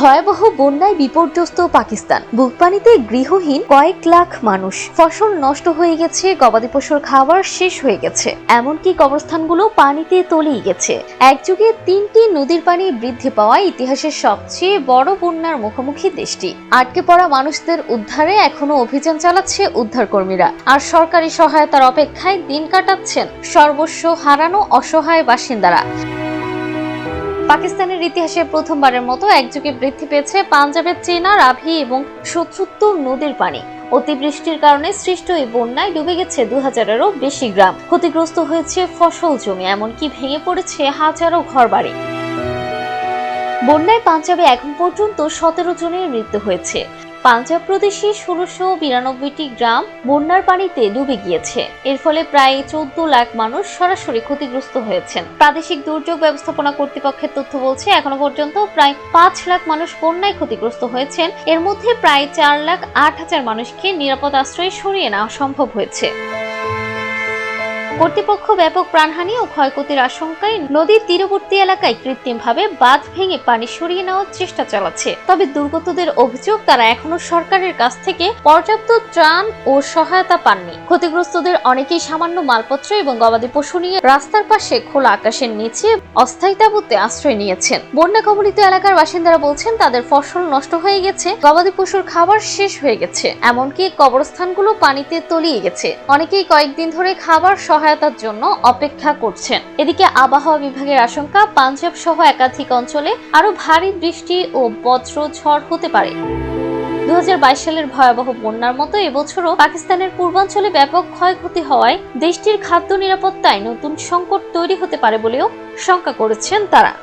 ভয়াবহ বন্যায় বিপর্যস্ত পাকিস্তান। বুকপানিতে গৃহহীন কয়েক লাখ মানুষ। ফসল নষ্ট হয়ে গেছে, গবাদি পশুর খাবার শেষ হয়ে গেছে। এমনকি কবরস্থানগুলো পানিতে তলিয়ে গেছে। একযুগে তিনটি নদীর পানি বৃদ্ধি পাওয়া ইতিহাসের সবচেয়ে বড় বন্যার মুখোমুখি দেশটি। আটকে পড়া মানুষদের উদ্ধারে এখনও অভিযান চালাচ্ছে উদ্ধারকর্মীরা। আর সরকারি সহায়তার অপেক্ষায় দিন কাটাচ্ছেন সর্বস্ব হারানো অসহায় বাসিন্দারা। পাকিস্তানের ইতিহাসে প্রথমবারের মতো একযোগে বৃদ্ধি পেয়েছে পাঞ্জাবের চেনা রাভি এবং শত্রুত্ব নদীর পানি। অতিবৃষ্টির কারণে সৃষ্ট এই বন্যায় ডুবে গেছে দু হাজারেরও বেশি গ্রাম। ক্ষতিগ্রস্ত হয়েছে ফসল জমি, এমনকি ভেঙে পড়েছে হাজারো ঘরবাড়ি। বন্যায় পাঞ্জাবে এখন পর্যন্ত সতেরো জনের মৃত্যু হয়েছে। পাঞ্জাব প্রদেশে ষোলোশো বিরানব্বইটি গ্রাম বন্যার পানিতে ডুবে গিয়েছে। এর ফলে প্রায় চোদ্দ লাখ মানুষ সরাসরি ক্ষতিগ্রস্ত হয়েছেন। প্রাদেশিক দুর্যোগ ব্যবস্থাপনা কর্তৃপক্ষের তথ্য বলছে, এখনও পর্যন্ত প্রায় পাঁচ লাখ মানুষ বন্যায় ক্ষতিগ্রস্ত হয়েছেন। এর মধ্যে প্রায় চার লাখ আট হাজার মানুষকে নিরাপদ আশ্রয়ে সরিয়ে নেওয়া সম্ভব হয়েছে। কর্তৃপক্ষ ব্যাপক প্রাণহানি ও ক্ষয়ক্ষতির আশঙ্কায় নদীর তীরবর্তী এলাকায় কৃত্রিমভাবে বাঁধ ভেঙে পানি সরিয়ে নেওয়ার চেষ্টা চালাচ্ছে। তবে দুর্গতদের অভিযোগ, তারা এখনও সরকারের কাছ থেকে পর্যাপ্ত ত্রাণ ও সহায়তা পাননি। ক্ষতিগ্রস্তদের অনেকেই সামান্য মালপত্র এবং গবাদি পশু নিয়ে রাস্তার পাশে খোলা আকাশের নিচে অস্থায়ী তাঁবুতে আশ্রয় নিয়েছেন। বন্যা কবলিত এলাকার বাসিন্দারা বলছেন, তাদের ফসল নষ্ট হয়ে গেছে, গবাদি পশুর খাবার শেষ হয়ে গেছে, এমনকি কবরস্থানগুলো পানিতে তলিয়ে গেছে। অনেকেই কয়েকদিন ধরে খাবার সহায়তার জন্য অপেক্ষা করছেন। এদিকে আবহাওয়া বিভাগের আশঙ্কা, পাঞ্জাব সহ একাধিক অঞ্চলে আরও ভারী বৃষ্টি ও বজ্র ঝড় হতে পারে। দু হাজার বাইশ সালের ভয়াবহ বন্যার মতো এবছরও পাকিস্তানের পূর্বাঞ্চলে ব্যাপক ক্ষয়ক্ষতি হওয়ায় দেশটির খাদ্য নিরাপত্তায় নতুন সংকট তৈরি হতে পারে বলেও শঙ্কা করেছেন তারা।